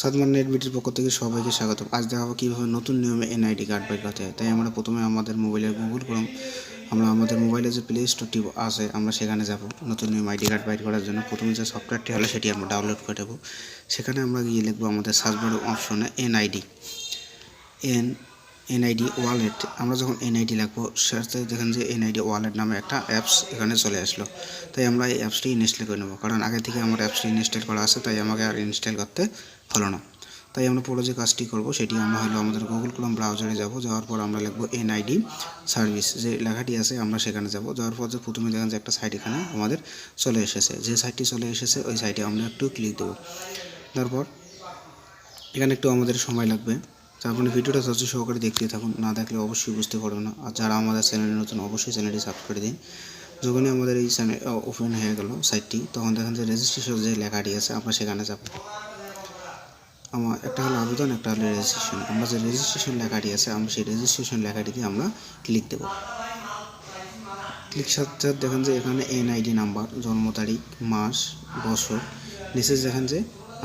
Sadman net বিটির পক্ষ থেকে সবাইকে স্বাগত আজ দেখাবো কীভাবে নতুন নিয়মে এনআইডি কার্ড বের করতে হয়। তাই আমরা প্রথমে আমাদের মোবাইলে গুগল করুন আমরা আমাদের মোবাইলে যে প্লে স্টোরটি আছে, আমরা সেখানে যাব। নতুন নিয়ম আইডি কার্ড বাইর করার জন্য প্রথমে যে সফটওয়্যারটি হলো সেটি আমরা ডাউনলোড করে দেবো সেখানে আমরা গিয়ে লিখব আমাদের সার্চ বার অপশনে এনআইডি এন এনআইডি ওয়ালেট আমরা যখন এনআইডি লাগবো সাথে দেখেন যে এনআইডি ওয়ালেট নামে একটা অ্যাপস এখানে চলে আসলো। তাই আমরা এই অ্যাপসটি ইনস্টল করে নেব, কারণ আগে থেকে আমার অ্যাপসটি ইনস্টল করা আছে, তাই আমাকে আর ইনস্টল করতে হলো না। তাই আমরা পুরো যে কাজটি করব, সেটি আমরা হলো আমাদের গুগল ক্রোম ব্রাউজারে যাব, যাওয়ার পর আমরা লিখব এনআইডি সার্ভিস যে লেখাটি আছে আমরা সেখানে যাব। যাওয়ার পর যে প্রথমে দেখেন যে একটা সাইট এখানে আমাদের চলে এসেছে। যে সাইটটি চলে এসেছে, ওই সাইটে আমরা একটু ক্লিক দেবো। তারপর এখানে একটু আমাদের সময় লাগবে। তো আপনি ভিডিওটা ধৈর্য সহকারে দেখতে থাকুন, না দেখলে অবশ্যই বুঝতে পারবেন না। আর যারা আমাদের চ্যানেলে নতুন, অবশ্যই চ্যানেলটি সাবস্ক্রাইব করে দিন। যখনই আমাদের এই চ্যানেল ওপেন হয়ে গেল সাইটটি তখন দেখেন যে রেজিস্ট্রেশন যে লেখাটি আছে, আমরা সেখানে যাব। আমার একটা হলো আবেদন, একটা হলো রেজিস্ট্রেশন আমরা যে রেজিস্ট্রেশন লেখাটি আছে, আমরা সেই রেজিস্ট্রেশন লেখাটিতে আমরা ক্লিক দেব। ক্লিক সাথে দেখেন যে এখানে এনআইডি নাম্বার জন্ম তারিখ, মাস, বছর। নিচে দেখেন যে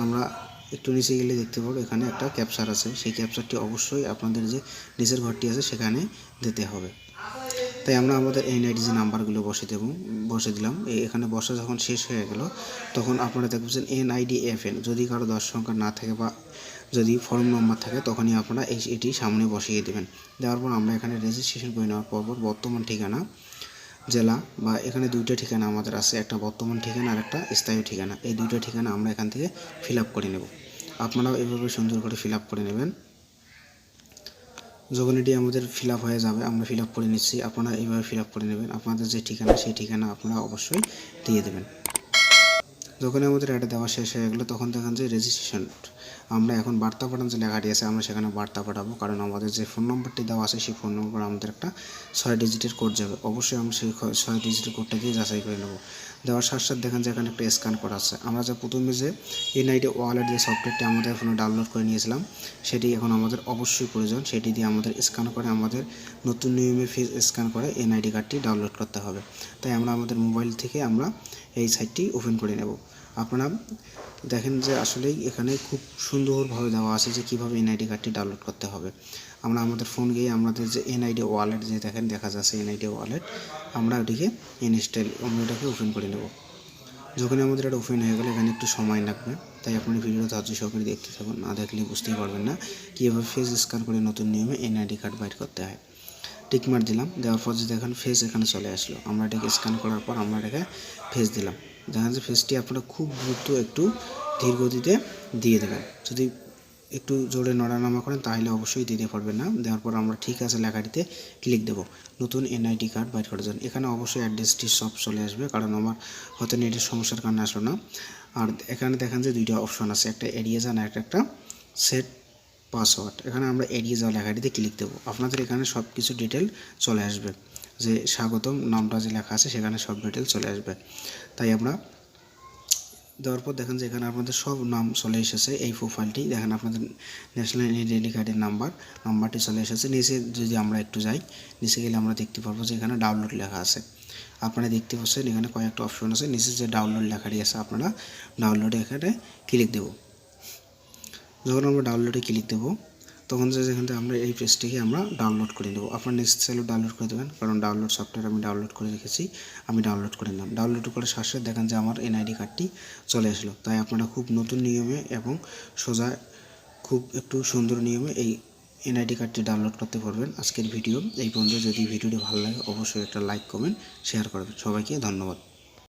আমরা একটু নিচে গেলে দেখতে পাবো এখানে একটা ক্যাপচার আছে। সেই ক্যাপচারটি অবশ্যই আপনাদের যে নিচের ঘরটি আছে সেখানে দিতে হবে। তাই আমরা আমাদের এনআইডি যে নাম্বারগুলো বসে দেব বসে দিলাম। এখানে বসা যখন শেষ হয়ে গেল, তখন আপনারা দেখবেন এন এনআইডি এফ এন যদি কারও দশ সংখ্যা না থাকে বা যদি ফর্ম নম্বর থাকে, তখনই আপনারা এই, এটি সামনে বসিয়ে দেবেন। দেওয়ার পর আমরা এখানে রেজিস্ট্রেশন করে নেওয়ার পর বর্তমান ঠিকানা জেলা বা এখানে দুইটা ঠিকানা আমাদের আছে, একটা বর্তমান ঠিকানা আর একটা স্থায়ী ঠিকানা। এই দুইটা ঠিকানা আমরা এখান থেকে ফিল করে নেব। আপনারাও এভাবে সুন্দর করে ফিল করে নেবেন। যখন এটি আমাদের ফিল হয়ে যাবে, আমরা ফিল করে নিচ্ছি। আপনারা এইভাবে ফিল করে নেবেন। আপনাদের যে ঠিকানা, সেই ঠিকানা আপনারা অবশ্যই দিয়ে দেবেন। যখন আমাদের এটা দেওয়া শেষ হয়ে গেলো, তখন দেখেন যে রেজিস্ট্রেশন আমরা এখন বার্তা পাঠান যে লেখাটি আছে, আমরা সেখানে বার্তা পাঠাবো। কারণ আমাদের যে ফোন নম্বরটি দেওয়া আছে, সেই ফোন নম্বর আমাদের একটা ছয় ডিজিটের কোড যাবে। অবশ্যই আমরা সেই ছয় ডিজিটের কোডটা দিয়ে যাচাই করে নেব। দেওয়ার সাথে সাথে দেখেন যে এখানে একটা স্ক্যান করা আছে। আমরা যে প্রথমে যে এনআইডি ওয়ালেট যে সফটওয়্যারটি আমাদের ফোনে ডাউনলোড করে নিয়েছিলাম, সেটি এখন আমাদের অবশ্যই প্রয়োজন। সেটি দিয়ে আমাদের স্ক্যান করে, আমাদের নতুন নিয়মে ফিজ স্ক্যান করে এনআইডি কার্ডটি ডাউনলোড করতে হবে। তাই আমরা আমাদের মোবাইল থেকে আমরা এই সাইটটি ওপেন করে নেব। আপনারা দেখেন যে আসলেই এখানে খুব সুন্দরভাবে দেওয়া আছে যে কীভাবে এনআইডি কার্ডটি ডাউনলোড করতে হবে। আমরা আমাদের ফোন গিয়ে আমাদের যে এনআইডি ওয়ালেট যে দেখেন দেখা যাচ্ছে এনআইডি ওয়ালেট আমরা ওটিকে ইনস্টল আমরা ওটাকে ওপেন করে নেব। যখন আমাদের এটা ওপেন হয়ে গেলে এখানে একটু সময় লাগবে। তাই আপনি ভিডিওটা ধৈর্য সহকারে দেখতে থাকুন। না দেখলে বুঝতেই পারবেন না কীভাবে ফেস স্ক্যান করে নতুন নিয়মে এনআইডি কার্ড বাইর করতে হয়। টিক মার দিলাম, দেওয়ার পর যে দেখেন ফেস এখানে চলে আসলো, আমরা এটাকে স্ক্যান করার পর আমরা এটাকে ফেস দিলাম। দেখেন যে ফেসটি আপনারা খুব দ্রুত একটু ধীর গতিতে দিয়ে দেবেন। যদি একটু জোরে নড়ানামা করেন, তাহলে অবশ্যই দিতে পারবেন না। দেওয়ার পর আমরা ঠিক আছে লেখাটিতে ক্লিক দেবো। নতুন এনআইডি কার্ড বাইর করার জন্য এখানে অবশ্যই অ্যাড্রেসটি সব চলে আসবে, কারণ আমার হয়তো নেটের সমস্যার কারণে আসলো না। আর এখানে দেখেন যে দুইটা অপশন আছে, একটা এড়িয়ে যান আর একটা সেট পাসওয়ার্ড এখানে আমরা এড়িয়ে যাওয়া লেখাটিতে ক্লিক দেবো। আপনাদের এখানে সব কিছু ডিটেল চলে আসবে। যে স্বাগতম নামটা যে লেখা আছে, সেখানে সব ডিটেল চলে আসবে। তাই আমরা দেওয়ার পর দেখেন যে এখানে আপনাদের সব নাম চলে এসেছে। এই প্রোফাইলটি দেখেন আপনাদের ন্যাশনাল আইডেন্টি কার্ডের নাম্বার নাম্বারটি চলে এসেছে। নিচে যদি আমরা একটু যাই, নিচে গেলে আমরা দেখতে পারব যে এখানে ডাউনলোড লেখা আছে। আপনারা দেখতে পাচ্ছেন এখানে কয়েকটা অপশন আছে। নিচে যে ডাউনলোড লেখাটি আছে, আপনারা ডাউনলোডে এখানে ক্লিক দেবো। যখন আমরা ডাউনলোডে ক্লিক দেবো, তখন যে যেখান থেকে আমরা এই পেজটিকে আমরা ডাউনলোড করে নেব। আপনার নেক্সট চাইলেও ডাউনলোড করে দেবেন, কারণ ডাউনলোড সফটওয়্যার আমি ডাউনলোড করে রেখেছি, আমি ডাউনলোড করে নিলাম। ডাউনলোড করে সাথে দেখেন যে আমার এনআইডি কার্ডটি চলে আসলো। তাই আপনারা খুব নতুন নিয়মে এবং সোজা খুব একটু সুন্দর নিয়মে এই এনআইডি কার্ডটি ডাউনলোড করতে পারবেন। আজকের ভিডিও এই পর্যন্ত। যদি ভিডিওটি ভালো লাগে, অবশ্যই একটা লাইক কমেন্ট শেয়ার করবেন। সবাইকে ধন্যবাদ।